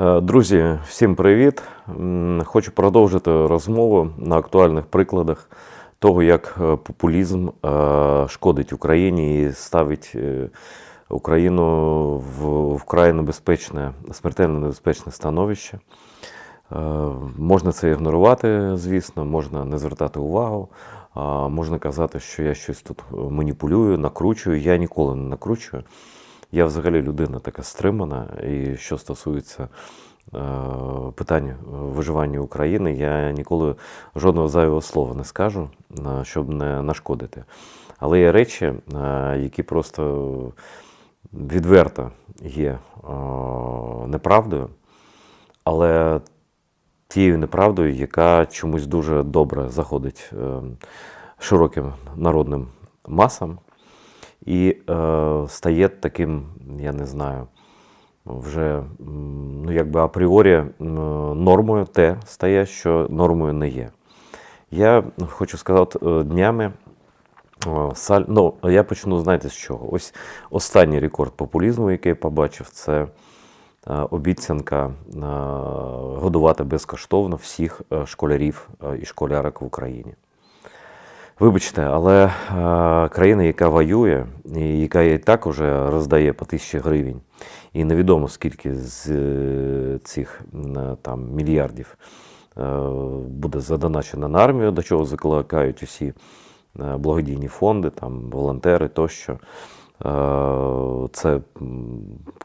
Е, Друзі, всім привіт! Хочу продовжити розмову на актуальних прикладах того, як е, популізм е, шкодить Україні і ставить Україну в вкрай небезпечне, смертельно небезпечне становище. Можна це ігнорувати, звісно, можна не звертати увагу, можна казати, що я щось тут маніпулюю, накручую. Я ніколи не накручую. Я взагалі людина така стримана, і що стосується е, питань виживання України, я ніколи жодного зайвого слова не скажу, е, щоб не нашкодити. Але є речі, е, які просто відверто є неправдою, але тією неправдою, яка чомусь дуже добре заходить широким народним масам і е, стає таким, я не знаю, вже ну, якби апріорі нормою те стає, що нормою не є. Я хочу сказати, е, днями. е, Саль... Ну, я почну, знаєте, з чого? Ось останній рекорд популізму, який я побачив, це е, обіцянка годувати безкоштовно всіх школярів і школярок в Україні. Вибачте, але е, країна, яка воює, і яка і так уже роздає по тисячі гривень, і невідомо скільки з е, цих е, там мільярдів е, буде задоначено на армію, до чого закликають усі е, благодійні фонди, там волонтери тощо. Е, Це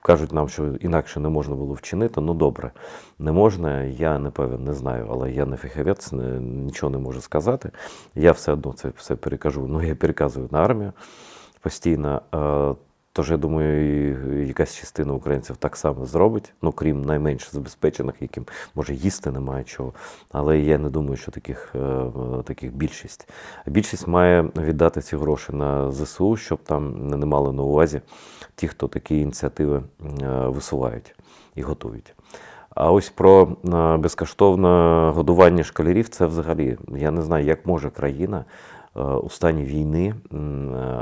кажуть нам, що інакше не можна було вчинити. Ну добре, не можна. Я не певен, не знаю, але я не фахівець, нічого не можу сказати. Я все одно це все перекажу. Ну, я переказую на армію постійно. Тож я думаю, якась частина українців так само зробить, ну крім найменш забезпечених, яким може їсти немає чого. Але я не думаю, що таких, е, таких більшість. Більшість має віддати ці гроші на ЗСУ, щоб там не мали на увазі ті, хто такі ініціативи е, висувають і готують. А ось про е, безкоштовне годування школярів це взагалі я не знаю, як може країна у стані війни е,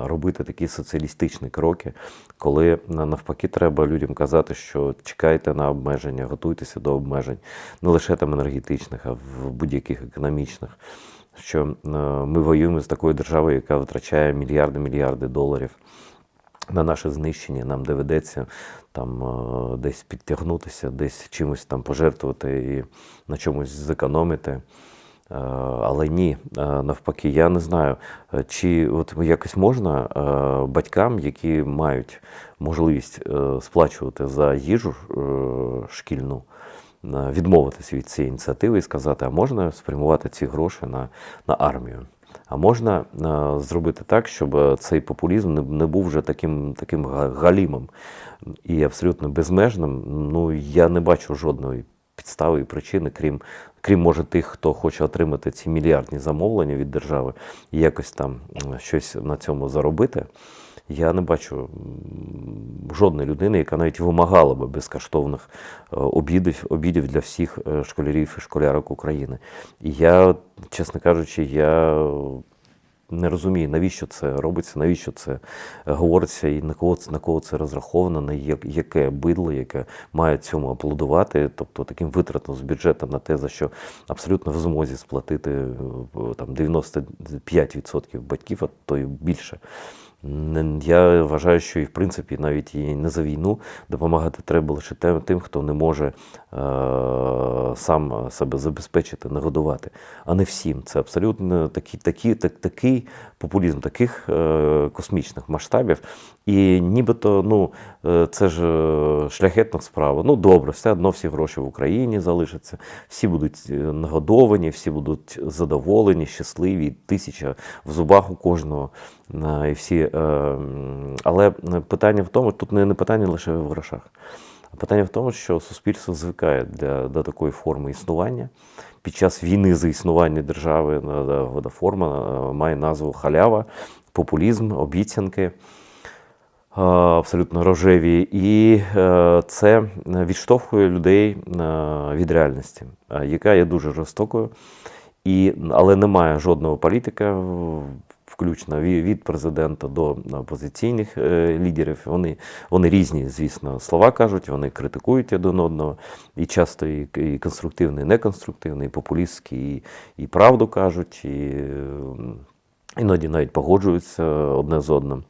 робити такі соціалістичні кроки, коли навпаки треба людям казати, що чекайте на обмеження, готуйтеся до обмежень, не лише там енергетичних, а в будь-яких економічних. Що е, ми воюємо з такою державою, яка витрачає мільярди мільярди доларів на наше знищення нам доведеться там е, десь підтягнутися, десь чимось там пожертвувати і на чомусь зекономити. Е, Але ні, е, навпаки, я не знаю, е, чи от якось можна батькам, які мають можливість сплачувати за їжу шкільну, відмовитися від цієї ініціативи і сказати, а можна спрямувати ці гроші на, на армію. А можна зробити так, щоб цей популізм не, був вже таким, таким га- галімим і абсолютно безмежним. Ну, я не бачу жодної підстави і причини, крім, крім може тих, хто хоче отримати ці мільярдні замовлення від держави і якось там щось на цьому заробити. Я не бачу жодної людини, яка навіть вимагала би безкоштовних е, обідів, обідів для всіх е, школярів і школярок України. І я, чесно кажучи, я не розумію, навіщо це робиться, навіщо це е, говориться, і на кого це на кого це розраховано, на як- яке бидло, яке має цьому аплодувати, тобто таким витратом з бюджету на те, за що абсолютно в змозі сплатити е, там 95% батьків, а то й більше. Я вважаю, що і в принципі навіть і не за війну допомагати треба лише тим, хто не може сам себе забезпечити, нагодувати, а не всім. Це абсолютно такі, такі, так, такий популізм таких е, космічних масштабів. І нібито ну, е, це ж е, шляхетна справа. Ну добре, все одно всі гроші в Україні залишаться, всі будуть е, нагодовані, всі будуть задоволені, щасливі, тисяча в зубах у кожного. Е, І всі, е, але питання в тому, тут не питання лише в грошах. Питання в тому, що суспільство звикає для, до такої форми існування. Під час війни за існування держави е, е, форма е, має назву халява, популізм, обіцянки е, абсолютно рожеві, і це відштовхує людей від реальності, яка є дуже жорстокою, і, але немає жодного політика, включно від президента до опозиційних е, лідерів. Вони, вони різні, звісно, слова кажуть, вони критикують один одного, і часто і, конструктивний, і неконструктивний, і популістський, і, і правду кажуть, і іноді навіть погоджуються одне з одним.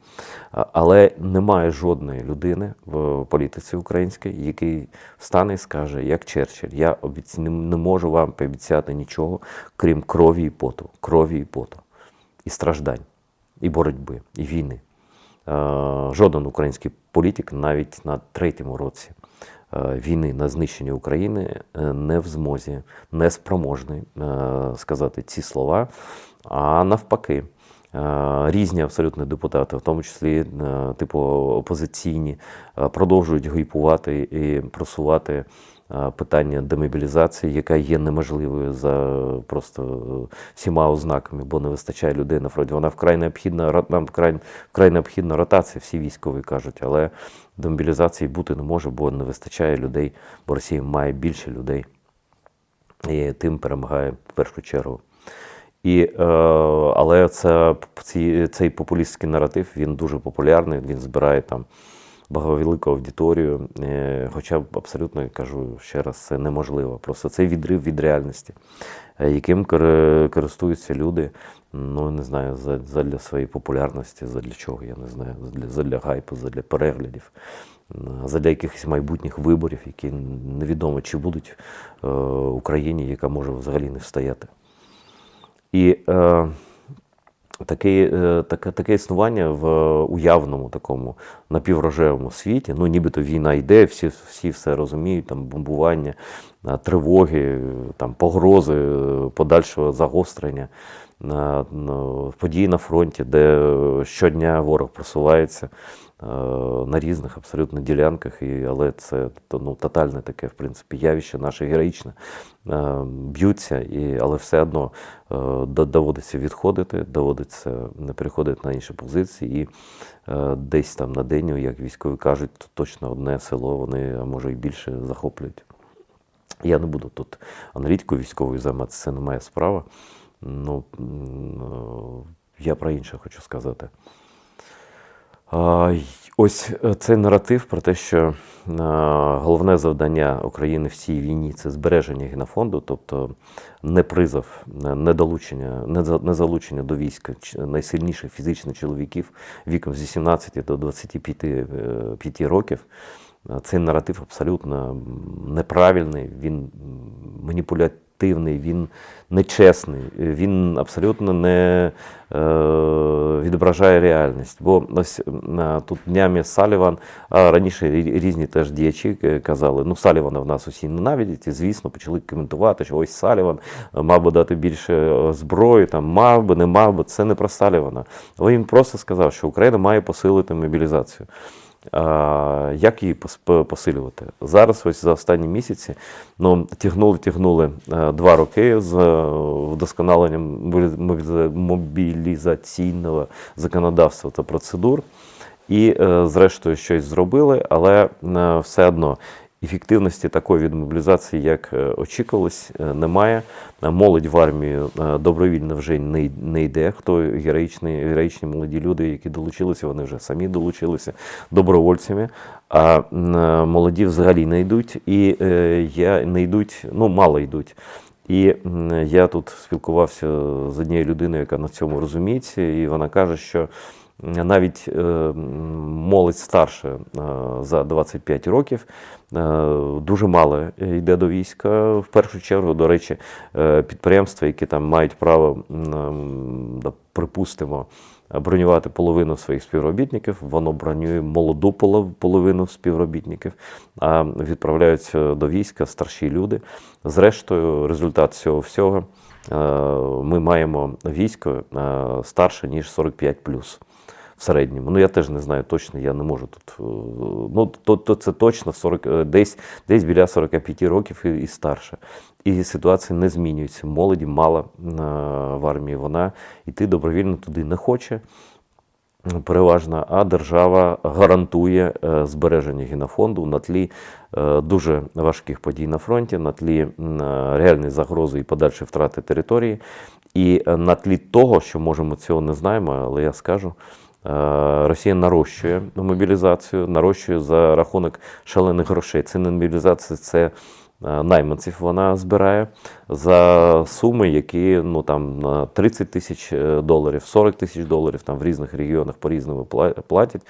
Але немає жодної людини в політиці українській, який встане і скаже, як Черчилль, я обіц... не- не можу вам пообіцяти нічого, крім крові і поту, крові і поту, і страждань, і боротьби, і війни. Е, Жоден український політик навіть на третьому році е, війни на знищення України е, не в змозі, не спроможний сказати ці слова, а навпаки. Е, Різні абсолютно депутати, в тому числі е, типу опозиційні, е, продовжують гайпувати і просувати питання демобілізації, яка є неможливою за просто всіма ознаками, бо не вистачає людей на фронті. Вона вкрай необхідна, нам вкрай, вкрай необхідна ротація, всі військові кажуть, але демобілізації бути не може, бо не вистачає людей, бо Росія має більше людей і тим перемагає в першу чергу. І, е, але це, ці, цей популістський наратив він дуже популярний, він збирає там багатовелику аудиторію. Е, хоча абсолютно кажу ще раз, це неможливо. Просто цей відрив від реальності, е, яким користуються люди, ну не знаю, задля своєї популярності, задля чого, я не знаю, задля, задля гайпу, задля переглядів. Задля якихось майбутніх виборів, які невідомо чи будуть е, в Україні, яка може взагалі не встояти. І е, таке, е, таке, таке існування в уявному такому напіврожевому світі, ну нібито війна йде, всі, всі все розуміють, там бомбування, е, тривоги, е, там, погрози е, подальшого загострення, на, події на фронті, де е, щодня ворог просувається е, на різних абсолютно ділянках, і, але це ну, тотальне таке, в принципі, явище наше героїчне. Е, Б'ються, і, але все одно е, доводиться відходити, доводиться не переходити на інші позиції. І е, десь там на день, як військові кажуть, то точно одне село вони, а може і більше захоплюють. Я не буду тут аналітикою військовою займатися, це не моя справа. Ну, е, я про інше хочу сказати. Ось е, цей наратив про те, що е, головне завдання України в цій війні це збереження генофонду, тобто не призов, не- долучення, не за- не залучення до війська найсильніших фізичних чоловіків віком з 18 до 25 е, років. Е, Цей наратив абсолютно неправильний, він маніпулятивний, він нечесний, е, він абсолютно не е, відображає реальність. Бо ось тут днями Саліван, а раніше різні теж діячі е, казали, ну Салівана в нас усі ненавидять, і звісно почали коментувати, що ось Саліван е, мав би дати більше е, зброї, там мав би, не мав би. Це не про Салівана. Він просто сказав, що Україна має посилити мобілізацію. Як її посилювати? Зараз, ось за останні місяці, ну, тягнули, тягнули е, два роки з е, вдосконаленням мобілі- мобілі- мобілізаційного законодавства та процедур. І, е, зрештою, щось зробили, але все одно ефективності такої від мобілізації, як е, очікувалось, е, немає. Е, Молодь в армію добровільно вже не, йде. Хто героїчні, героїчні молоді люди, які долучилися, вони вже самі долучилися добровольцями. А молоді взагалі не йдуть, і я не йдуть, ну мало йдуть. І я тут спілкувався з однією людиною, яка на цьому розуміється, і вона каже, що навіть е, молодь старша е, за 25 років е, дуже мало йде до війська. В першу чергу, до речі, е, підприємства, які там мають право, припустимо, бронювати половину своїх співробітників, воно бронює молоду полов- половину співробітників, а відправляються до війська старші люди. Зрештою, результат цього всього ми маємо військо старше, ніж 45 в середньому. Ну я теж не знаю точно, я не можу тут. е, Ну, то, то це точно 40, е, десь, десь біля 45 років і, і старше. І ситуація не змінюється. Молоді мало е, в армії. Вона йти добровільно туди не хоче. переважна, а держава гарантує збереження генофонду на тлі дуже важких подій на фронті, на тлі реальної загрози і подальшої втрати території, і на тлі того, що може ми цього не знаємо, але я скажу. Е, Росія нарощує мобілізацію, нарощує за рахунок шалених грошей. Це не мобілізація, це е, найманців вона збирає за суми, які ну там на 30 тисяч е, доларів, 40 тисяч доларів там в різних регіонах по-різному платять.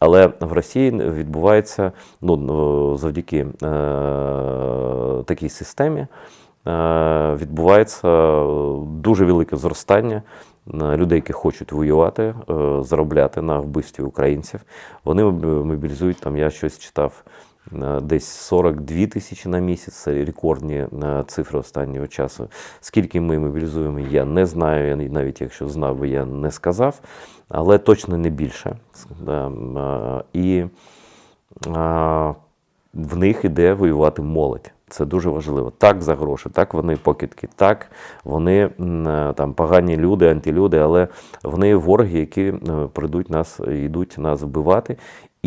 Але в Росії відбувається ну, завдяки е, такій системі. Е, Відбувається е, дуже велике зростання людей, які хочуть воювати, е, заробляти на вбивстві українців. Вони мобілізують там. Я щось читав десь 42 тисячі на місяць. Це рекордні цифри останнього часу. Скільки ми мобілізуємо, я не знаю. Я навіть якщо знав би, я не сказав, але точно не більше. І в них іде воювати молодь. Це дуже важливо. Так за гроші, так вони покидки, так вони е, там погані люди, антилюди, але вони вороги, які е, прийдуть нас, йдуть нас вбивати.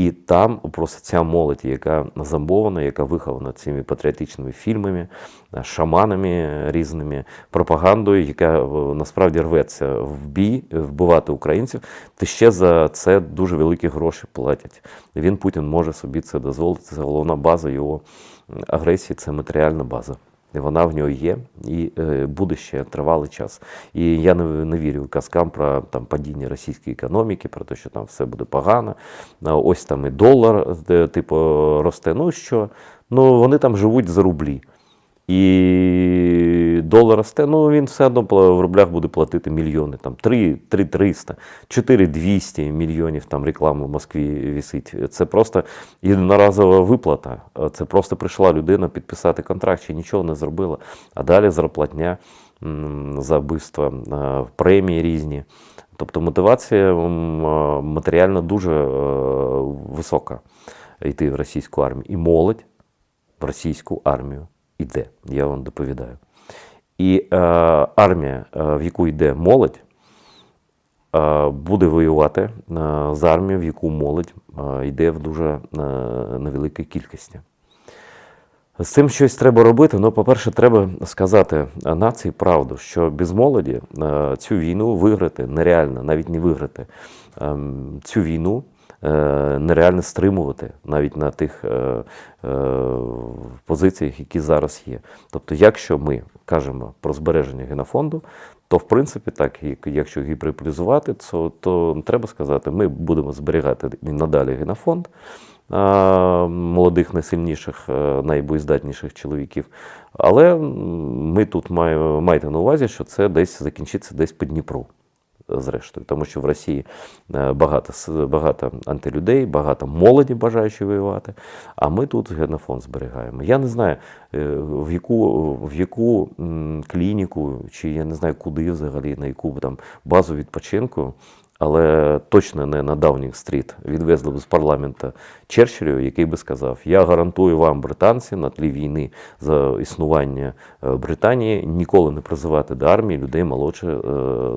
І там просто ця молодь, яка замована, яка вихована цими патріотичними фільмами, е, шаманами різними, пропагандою, яка е, насправді рветься в бій, вбивати українців, то ще за це дуже великі гроші платять. Він Путін може собі це дозволити. Це головна база його агресії, це матеріальна база. Вона в нього є і е, буде ще тривалий час. І я не, не вірю казкам про там падіння російської економіки, про те, що там все буде погано. Ось там і долар, е, типу, росте. Ну що? Ну вони там живуть за рублі. І долар росте, ну він все одно в рублях буде платити мільйони. Там 3, 3 300, 4 200 мільйонів там реклами в Москві висить. Це просто єдиноразова виплата. Це просто прийшла людина підписати контракт, ще нічого не зробила. А далі зарплатня за вбивства, е, премії різні. Тобто мотивація е, матеріально дуже е, висока йти в російську армію. І молодь в російську армію йде, я вам доповідаю. І е, армія, е, в яку йде молодь, е, буде воювати е, з армією, в яку молодь е, йде в дуже невеликій кількості. З цим щось треба робити. Ну, по-перше, треба сказати нації правду, що без молоді цю війну виграти нереально, навіть не виграти. Ем, Цю війну нереально стримувати навіть на тих е, е, позиціях, які зараз є. Тобто, якщо ми кажемо про збереження генофонду, то в принципі так, якщо гіперполізувати, то, то треба сказати, ми будемо зберігати і надалі генофонд молодих, найсильніших, е, найбоєздатніших чоловіків. Але ми тут маємо майте на увазі, що це десь закінчиться десь по Дніпру. Зрештою, тому що в Росії е, багато, багато антилюдей, багато молоді бажаючи воювати, а ми тут генофон зберігаємо. Я не знаю, е, в яку, в яку клініку, чи я не знаю, куди взагалі, на яку там базу відпочинку, але точно не на Даунінг стріт відвезли б з парламенту Черчиллю, який би сказав: Я гарантую вам, британці, на тлі війни за існування е, Британії ніколи не призивати до армії людей молодше е,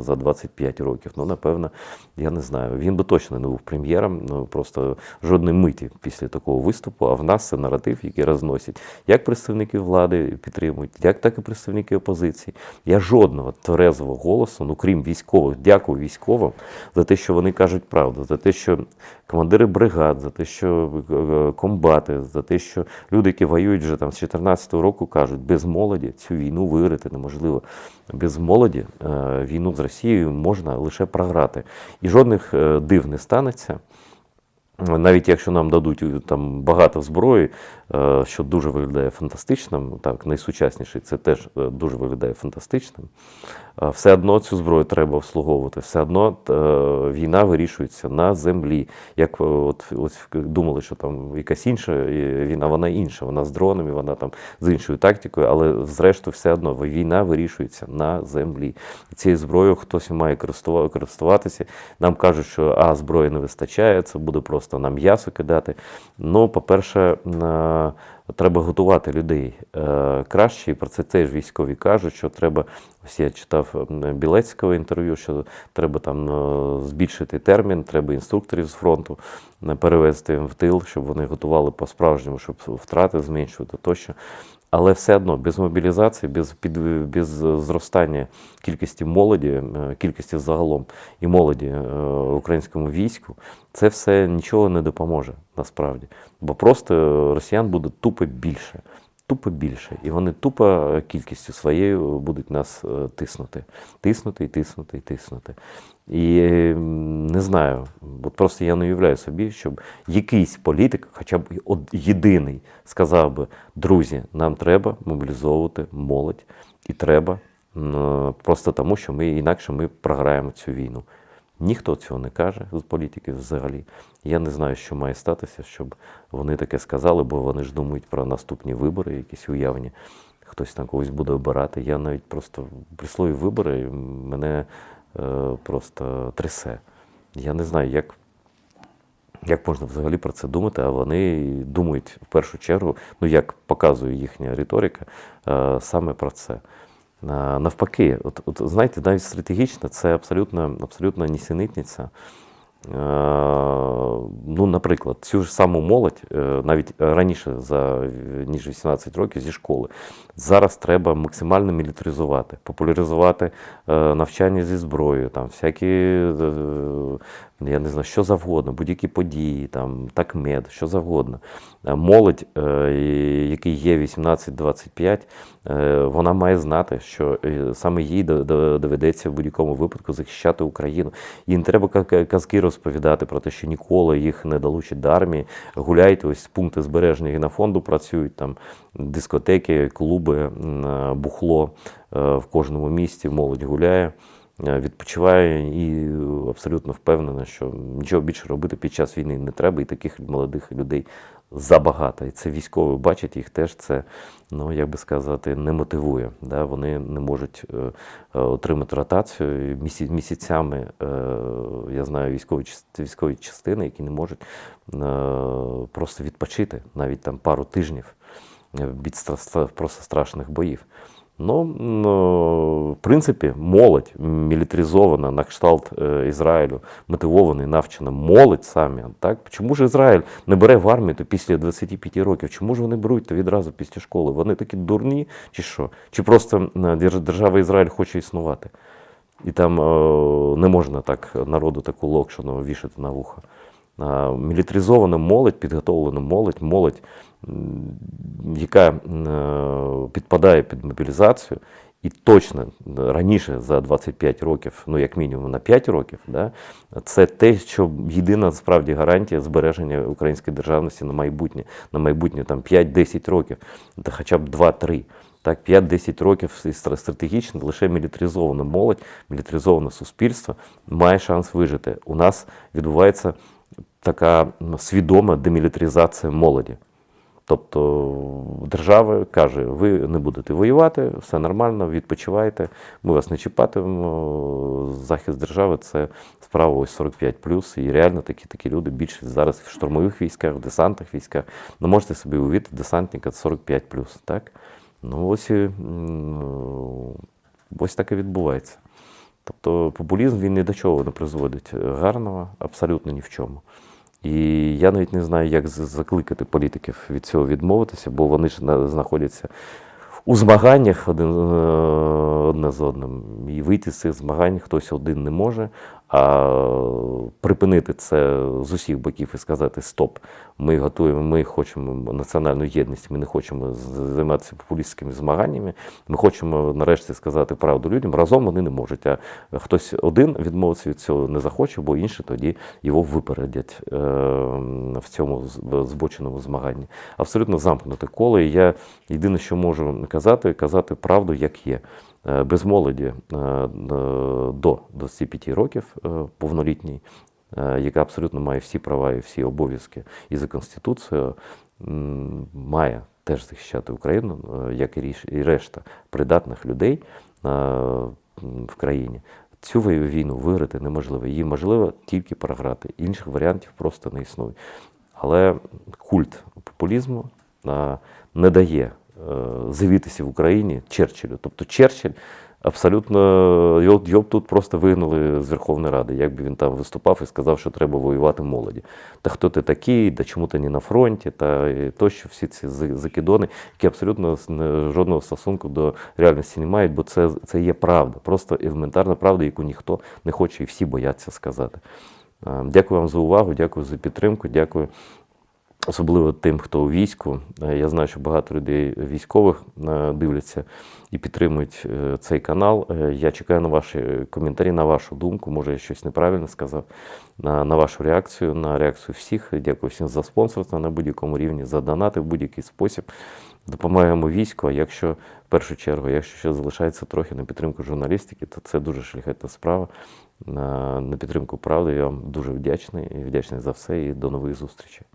за 25 років. Ну, напевно, я не знаю. Він би точно не був прем'єром, ну просто жодної миті після такого виступу. А в нас це наратив, який розносять як представники влади підтримують, як так і представники опозиції. Я жодного тверезого голосу, ну крім військових, дякую військовим за те, що вони кажуть правду, за те, що командири бригад, за те, що е, комбати, за те, що люди, які воюють вже там з 14-го року, кажуть, без молоді цю війну виграти неможливо. Без молоді е, війну з Росією можна лише програти. І жодних е, див не станеться. Навіть якщо нам дадуть там багато зброї, що дуже виглядає фантастичним, так, найсучасніший це теж е, дуже виглядає фантастичним. е, Все одно цю зброю треба обслуговувати, все одно е, війна вирішується на землі. Як е, от, думали, що там якась інша е, війна, вона інша, вона з дронами, вона там з іншою тактикою, але зрештою все одно війна вирішується на землі. Цією зброєю хтось має користуватися. Нам кажуть, що а зброї не вистачає, це буде просто нам м'ясо кидати. Ну, по-перше, е, е, треба готувати людей е, краще. І про це теж військові кажуть, що треба. Ось я читав Білецького інтерв'ю, що треба там е, збільшити термін, треба інструкторів з фронту е, перевезти в тил, щоб вони готували по-справжньому, щоб втрати зменшувати тощо. Але все одно без мобілізації, без, під, без зростання кількості молоді, е, кількості загалом і молоді в українському війську, це все нічого не допоможе насправді. Бо просто росіян буде тупо більше. Тупо більше. І вони тупо е, кількістю своєю будуть нас е, тиснути. Тиснути і тиснути і тиснути. І е, не знаю, от просто я не уявляю собі, щоб якийсь політик, хоча б єдиний, сказав би: друзі, нам треба мобілізовувати молодь, і треба просто тому, що ми інакше ми програємо цю війну. Ніхто цього не каже з політиків взагалі. Я не знаю, що має статися, щоб вони таке сказали, бо вони ж думають про наступні вибори, якісь уявні. Хтось там когось буде обирати. Я навіть просто при слові вибори мене е, просто трясе. Я не знаю, як, як можна взагалі про це думати, а вони думають в першу чергу, ну як показує їхня риторика, е, саме про це. А, Навпаки, от, от знаєте, навіть стратегічно це абсолютно, абсолютно нісенітниця. Е, Ну, наприклад, цю ж саму молодь, е, навіть раніше за ніж 18 років зі школи, зараз треба максимально мілітаризувати, популяризувати е, навчання зі зброєю, там всякі, е, я не знаю, що завгодно, будь-які події, там так мед, що завгодно. Е, Молодь, е, який є 18-25, е, вона має знати, що саме їй до- до- доведеться в будь-якому випадку захищати Україну. Не треба казки розповідати про те, що ніколи їх не долучать до армії. Гуляйте, ось пункти збереження генофонду працюють, там дискотеки, клуби, бухло в кожному місті, молодь гуляє. Е, Відпочиває і абсолютно впевнена, що нічого більше робити під час війни не треба, і таких молодих людей забагато. І це військові бачать, їх теж це, ну як би сказати, не мотивує. Да? Вони не можуть е, е, отримати ротацію місяць, місяцями. Я знаю військові, військові частини, які не можуть просто відпочити навіть там пару тижнів від стра- стра- просто страшних боїв. Ну, в принципі, молодь мілітаризована на кшталт Ізраїлю, мотивована і навчена молодь самі. Так? Чому ж Ізраїль не бере в армію то після 25 років? Чому ж вони беруть то відразу після школи? Вони такі дурні, чи що? Чи просто держава Ізраїль хоче існувати? І там е, не можна так народу таку локшину вішати на вухо. Мілітаризована молодь, підготовлена молодь, молодь, яка е, підпадає під мобілізацію, і точно раніше за 25 років, ну як мінімум на 5 років, да, це те, що єдина справді гарантія збереження української державності на майбутнє, на майбутнє там 5-10 років, та хоча б 2-3. Так, 5-10 років і стра- стратегічно лише мілітаризована молодь, мілітаризоване суспільство має шанс вижити. У нас відбувається така свідома демілітаризація молоді. Тобто держава каже, ви не будете воювати, все нормально, відпочивайте, ми вас не чіпатимемо. Захист держави це справа ось 45 і реально такі такі люди більшість зараз в штурмових військах, в десантних військах. Ну можете собі уявити, десантника 45 так? Ну ось, і, ось так і відбувається. Тобто популізм він ні до чого не призводить гарного, абсолютно ні в чому. І я навіть не знаю, як закликати політиків від цього відмовитися, бо вони ж на- знаходяться у змаганнях один, е, одне з одним. І вийти з цих змагань хтось один не може, а припинити це з усіх боків і сказати Стоп, ми готуємо, ми хочемо національну єдність, ми не хочемо займатися популістськими змаганнями. Ми хочемо нарешті сказати правду людям. Разом вони не можуть. А хтось один відмовитися від цього не захоче, бо інші тоді його випередять е, в цьому збоченому змаганні. Абсолютно замкнуте коло. І я єдине, що можу казати, казати правду, як є. Е, Без молоді е, е, до 25 років повнолітній, яка абсолютно має всі права і всі обов'язки і за Конституцією, має теж захищати Україну, як і решта придатних людей в країні. Цю війну виграти неможливо. Її можливо тільки програти. Інших варіантів просто не існує. Але культ популізму не дає е, з'явитися в Україні Черчиллю. Тобто Черчилль абсолютно його, його тут просто вигнали з Верховної Ради, якби він там виступав і сказав, що треба воювати молоді. Та хто ти такий, да чому ти не на фронті, та тощо всі ці закидони, які абсолютно жодного стосунку до реальності не мають, бо це, це є правда, просто елементарна правда, яку ніхто не хоче і всі бояться сказати. Е, Дякую вам за увагу, дякую за підтримку, дякую особливо тим, хто у війську. Е, Я знаю, що багато людей військових е, дивляться і підтримують е, цей канал. Я чекаю на ваші коментарі, на вашу думку. Може, я щось неправильно сказав, на, на вашу реакцію, на реакцію всіх. Дякую всім за спонсорство на будь-якому рівні, за донати в будь-який спосіб. Допомагаємо війську. А якщо в першу чергу, якщо ще залишається трохи на підтримку журналістики, то це дуже шляхетна справа. На, на підтримку правди я вам дуже вдячний і вдячний за все. І до нових зустрічей.